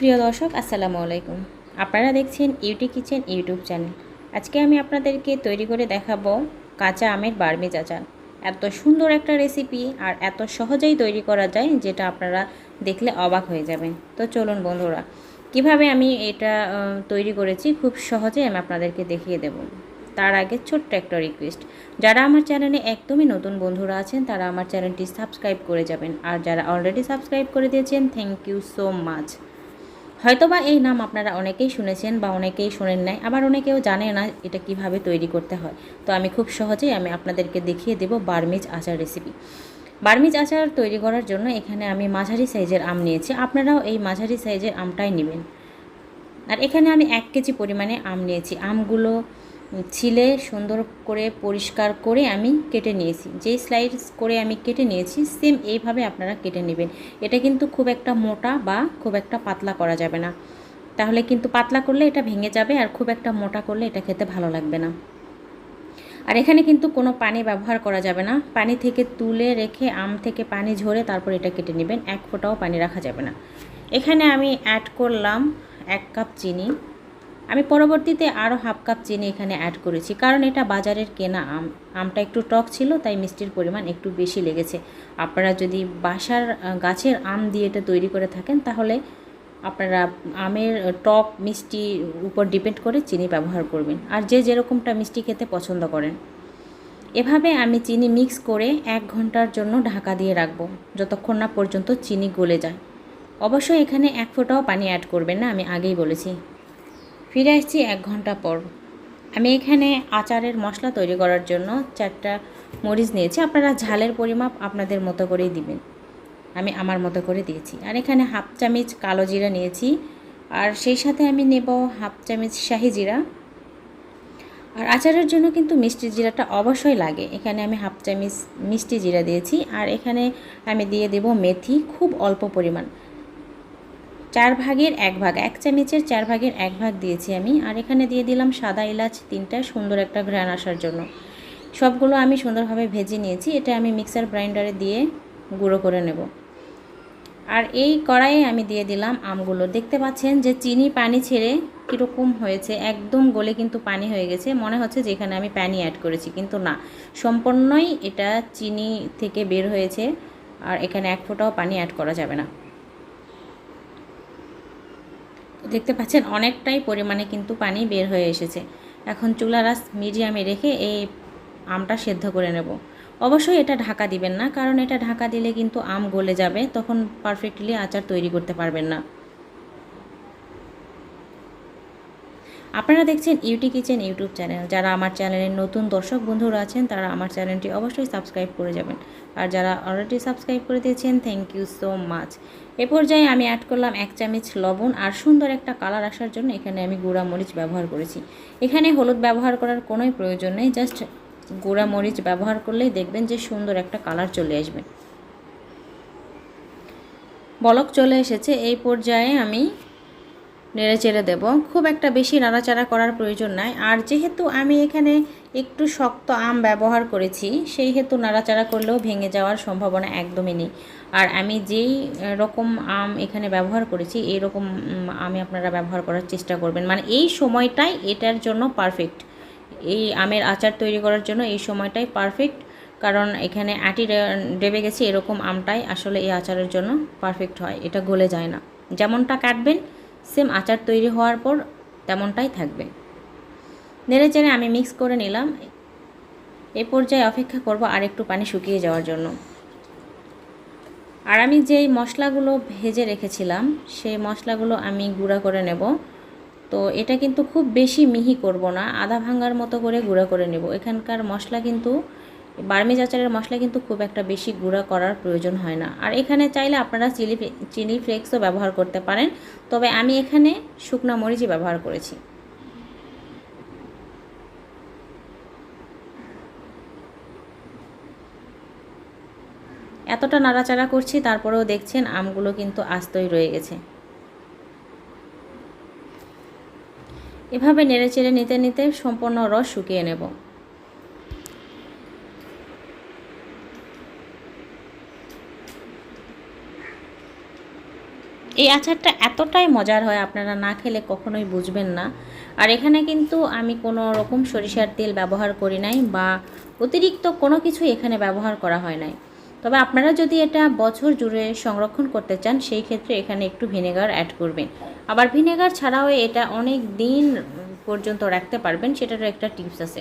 প্রিয় দর্শক, আসসালামু আলাইকুম। আপনারা দেখছেন ইউটি কিচেন ইউটিউব চ্যানেল। আজকে আমি আপনাদেরকে তৈরি করে দেখাবো কাঁচা আমের বার্মিজ আচার এত সুন্দর একটা রেসিপি আর এত সহজেই তৈরি করা যায়, যেটা আপনারা দেখলে অবাক হয়ে যাবেন। তো চলুন বন্ধুরা, কীভাবে আমি এটা তৈরি করেছি খুব সহজে আমি আপনাদেরকে দেখিয়ে দেব। তার আগে ছোট্ট একটা রিকোয়েস্ট যারা আমার চ্যানেলে একদমই নতুন বন্ধুরা আছেন, তারা আমার চ্যানেলটি সাবস্ক্রাইব করে যাবেন। আর যারা অলরেডি সাবস্ক্রাইব করে দিয়েছেন থ্যাংক ইউ সো মাচ হয়তোবা এই নাম আপনারা অনেকেই শুনেছেন বা অনেকেই শোনেন নাই, আবার অনেকেও জানে না এটা কীভাবে তৈরি করতে হয়। তো আমি খুব সহজেই আমি আপনাদেরকে দেখিয়ে দেব বার্মিজ আচার রেসিপি বার্মিজ আচার তৈরি করার জন্য এখানে আমি মাঝারি সাইজের আম নিয়েছি। আপনারাও এই মাঝারি সাইজের আমটাই নেবেন। আর এখানে আমি এক কেজি পরিমাণে আম নিয়েছি। আমগুলো ছিলে সুন্দর করে পরিষ্কার করে আমি কেটে নিয়েছি। যেই স্লাইস করে আমি কেটে নিয়েছি সেম এইভাবে আপনারা কেটে নেবেন। এটা কিন্তু খুব একটা মোটা বা খুব একটা পাতলা করা যাবে না। তাহলে কিন্তু পাতলা করলে এটা ভেঙে যাবে আর খুব একটা মোটা করলে এটা খেতে ভালো লাগবে না। আর এখানে কিন্তু কোনো পানি ব্যবহার করা যাবে না। পানি থেকে তুলে রেখে আম থেকে পানি ঝরে তারপর এটা কেটে নেবেন। এক ফোঁটাও পানি রাখা যাবে না। এখানে আমি অ্যাড করলাম এক কাপ চিনি। আমি পরবর্তীতে আরও হাফ কাপ চিনি এখানে অ্যাড করেছি, কারণ এটা বাজারের কেনা আম, আমটা একটু টক ছিল, তাই মিষ্টির পরিমাণ একটু বেশি লেগেছে। আপনারা যদি বাসার গাছের আম দিয়ে এটা তৈরি করে থাকেন, তাহলে আপনারা আমের টক মিষ্টি উপর ডিপেন্ড করে চিনি ব্যবহার করবেন। আর যে যেরকমটা মিষ্টি খেতে পছন্দ করেন। এভাবে আমি চিনি মিক্স করে এক ঘণ্টার জন্য ঢাকা দিয়ে রাখব, যতক্ষণ না পর্যন্ত চিনি গলে যায়। অবশ্যই এখানে এক ফোঁটাও পানি অ্যাড করবেন না, আমি আগেই বলেছি। ফিরে আসছি এক ঘণ্টা পর। আমি এখানে আচারের মশলা তৈরি করার জন্য চারটা মরিচ নিয়েছি। আপনারা ঝালের পরিমাপ আপনাদের মতো করেই দিবেন। আমি আমার মতো করে দিয়েছি। আর এখানে হাফ চামচ কালো জিরা নিয়েছি। আর সেই সাথে আমি নেব হাফ চামচ শাহি জিরা। আর আচারের জন্য কিন্তু মিষ্টি জিরাটা অবশ্যই লাগে। এখানে আমি হাফ চামচ মিষ্টি জিরা দিয়েছি। আর এখানে আমি দিয়ে দেব মেথি, খুব অল্প পরিমাণ। চার ভাগের এক ভাগ, এক চামচের চার ভাগের এক ভাগ দিয়েছি আমি, আর এখানে দিয়ে দিলাম সাদা এলাচ তিনটা, সুন্দর একটা ঘ্রাণ আসার জন্য। সবগুলো আমি সুন্দরভাবে ভেজে নিয়েছি, এটা আমি মিক্সার গ্রাইন্ডারে দিয়ে গুঁড়ো করে নেব। আর এই কড়াইয়ে আমি দিয়ে দিলাম আমগুলো। দেখতে পাচ্ছেন যে চিনি পানি ছেড়ে কীরকম হয়েছে, একদম গলে কিন্তু পানি হয়ে গেছে। মনে হচ্ছে যে এখানে আমি পানি অ্যাড করেছি, কিন্তু না। সম্পূর্ণই এটা চিনি থেকে বের হয়েছে, আর এখানে এক ফোঁটাও পানি অ্যাড করা যাবে না। দেখতে পাচ্ছেন, অনেকটাই পরিমাণে কিন্তু পানি বের হয়ে এসেছে। এখন চুলা রাস মিডিয়ামে রেখে এই আমটা সেদ্ধ করে নেব। অবশ্যই এটা ঢাকা দিবেন না, কারণ এটা ঢাকা দিলে কিন্তু আম গলে যাবে, তখন পারফেক্টলি আচার তৈরি করতে পারবেন না। আপনারা দেখছেন ইউটি কিচেন ইউটিউব চ্যানেল যারা আমার চ্যানেলের নতুন দর্শক বন্ধুরা আছেন, তারা আমার চ্যানেলটি অবশ্যই সাবস্ক্রাইব করে যাবেন। আর যারা অলরেডি সাবস্ক্রাইব করে দিয়েছেন থ্যাংক ইউ সো মাচ এ পর্যায়ে আমি অ্যাড করলাম এক চামচ লবণ আর সুন্দর একটা কালার আসার জন্য এখানে আমি গুঁড়া মরিচ ব্যবহার করেছি। এখানে হলুদ ব্যবহার করার কোনোই প্রয়োজন নেই জাস্ট গুঁড়া মরিচ ব্যবহার করলেই দেখবেন যে সুন্দর একটা কালার চলে আসবে। বলক চলে এসেছে। এই পর্যায়ে আমি নেড়ে চেড়ে দেব। খুব একটা বেশি নাড়াচাড়া করার প্রয়োজন নাই। আর যেহেতু আমি এখানে একটু শক্ত আম ব্যবহার করেছি সেই হেতু নাড়াচাড়া করলেও ভেঙে যাওয়ার সম্ভাবনা একদমই নেই। আর আমি যেই রকম আম এখানে ব্যবহার করেছি এই রকম আমি আপনারা ব্যবহার করার চেষ্টা করবেন। মানে এই সময়টাই এটার জন্য পারফেক্ট এই আমের আচার তৈরি করার জন্য এই সময়টাই পারফেক্ট কারণ এখানে আটি ডেবে গেছে, এরকম আমটাই আসলে এই আচারের জন্য পারফেক্ট হয়। এটা গলে যায় না। যেমনটা কাটবেন সেম আচার তৈরি হওয়ার পর তেমনটাই থাকবে। নেড়ে চেড়ে আমি মিক্স করে নিলাম। এ পর্যায়ে অপেক্ষা করব আর একটু পানি শুকিয়ে যাওয়ার জন্য। আর আমি যেই মশলাগুলো ভেজে রেখেছিলাম, সেই মশলাগুলো আমি গুঁড়া করে নেব। তো এটা কিন্তু খুব বেশি মিহি করব না, আধা ভাঙ্গার মতো করে গুঁড়া করে নেব। এখানকার মশলা কিন্তু বার্মিজ আচারের মশলা কিন্তু খুব একটা বেশি গুঁড়া করার প্রয়োজন হয় না। আর এখানে চাইলে আপনারা চিলি চিলি ফ্লেক্সও ব্যবহার করতে পারেন। তবে আমি এখানে শুকনো মরিচই ব্যবহার করেছি। এতটা নাড়াচাড়া করছি, তারপরেও দেখছেন আমগুলো কিন্তু আস্তই রয়ে গেছে। এভাবে নেড়ে চেড়ে নিতে নিতে সম্পূর্ণ রস শুকিয়ে নেব। এই আচারটা এতটাই মজার হয়, আপনারা না খেলে কখনোই বুঝবেন না। আর এখানে কিন্তু আমি কোনো রকম সরিষার তেল ব্যবহার করি নাই বা অতিরিক্ত কোনো কিছু এখানে ব্যবহার করা হয় নাই। তবে আপনারা যদি এটা বছর জুড়ে সংরক্ষণ করতে চান, সেই ক্ষেত্রে এখানে একটু ভিনেগার অ্যাড করবেন। আবার ভিনেগার ছাড়াও এটা অনেক দিন পর্যন্ত রাখতে পারবেন, সেটারও একটা টিপস আছে।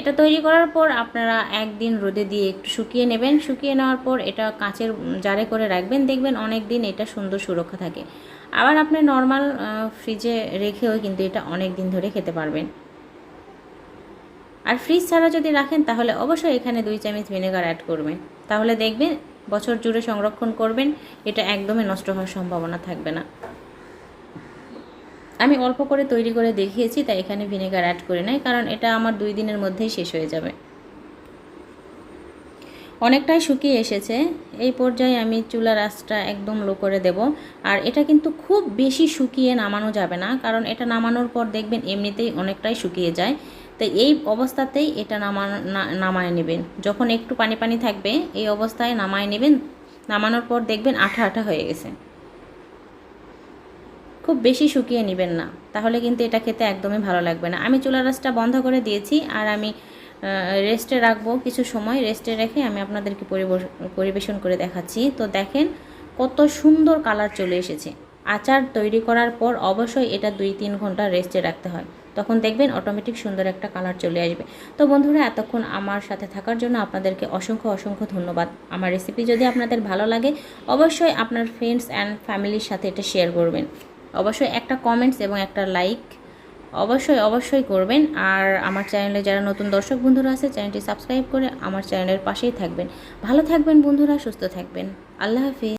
এটা তৈরি করার পর আপনারা একদিন রোদে দিয়ে একটু শুকিয়ে নেবেন। শুকিয়ে নেওয়ার পর এটা কাঁচের জারে করে রাখবেন। দেখবেন অনেক দিন এটা সুন্দর সুরক্ষা থাকে। আবার আপনি নর্মাল ফ্রিজে রেখেও কিন্তু এটা অনেক দিন ধরে খেতে পারবেন। আর ফ্রিজ ছাড়া যদি রাখেন, তাহলে অবশ্যই এখানে দুই চামচ ভিনেগার অ্যাড করবেন। তাহলে দেখবেন বছর জুড়ে সংরক্ষণ করবেন। এটা একদমই নষ্ট হওয়ার সম্ভাবনা থাকবে না। আমি অল্প করে তৈরি করে দেখিয়েছি, তাই এখানে ভিনেগার অ্যাড করে নাই, কারণ এটা আমার দুই দিনের মধ্যেই শেষ হয়ে যাবে। অনেকটাই শুকিয়ে এসেছে। এই পর্যায়ে আমি চুলার আঁচটা একদম লো করে দেব। আর এটা কিন্তু খুব বেশি শুকিয়ে নামানো যাবে না, কারণ এটা নামানোর পর দেখবেন এমনিতেই অনেকটাই শুকিয়ে যায়। তো এই অবস্থাতেই এটা নামানো নামায় নেবেন। যখন একটু পানি পানি থাকবে, এই অবস্থায় নামায় নেবেন। নামানোর পর দেখবেন আঠা আঠা হয়ে গেছে। খুব বেশি শুকিয়ে নেবেন না। তাহলে কিন্তু এটা খেতে একদমই ভালো লাগবে না। আমি চুলা রাসটা বন্ধ করে দিয়েছি আর আমি রেস্টে রাখব কিছু সময়। রেস্টে রেখে আমি আপনাদেরকে পরিবেশন করে দেখাচ্ছি। তো দেখেন কত সুন্দর কালার চলে এসেছে। আচার তৈরি করার পর অবশ্যই এটা দুই তিন ঘণ্টা রেস্টে রাখতে হয়। তখন দেখবেন অটোমেটিক সুন্দর একটা কালার চলে আসবে। তো বন্ধুরা, এতক্ষণ আমার সাথে থাকার জন্য আপনাদেরকে অসংখ্য অসংখ্য ধন্যবাদ। আমার রেসিপি যদি আপনাদের ভালো লাগে, অবশ্যই আপনার ফ্রেন্ডস অ্যান্ড ফ্যামিলির সাথে এটা শেয়ার করবেন। অবশ্যই একটা কমেন্টস এবং একটা লাইক অবশ্যই অবশ্যই করবেন। আর আমার চ্যানেলে যারা নতুন দর্শক বন্ধুরা আছে চ্যানেলটি সাবস্ক্রাইব করে আমার চ্যানেলের পাশেই থাকবেন। ভালো থাকবেন বন্ধুরা, সুস্থ থাকবেন। আল্লাহ হাফিজ।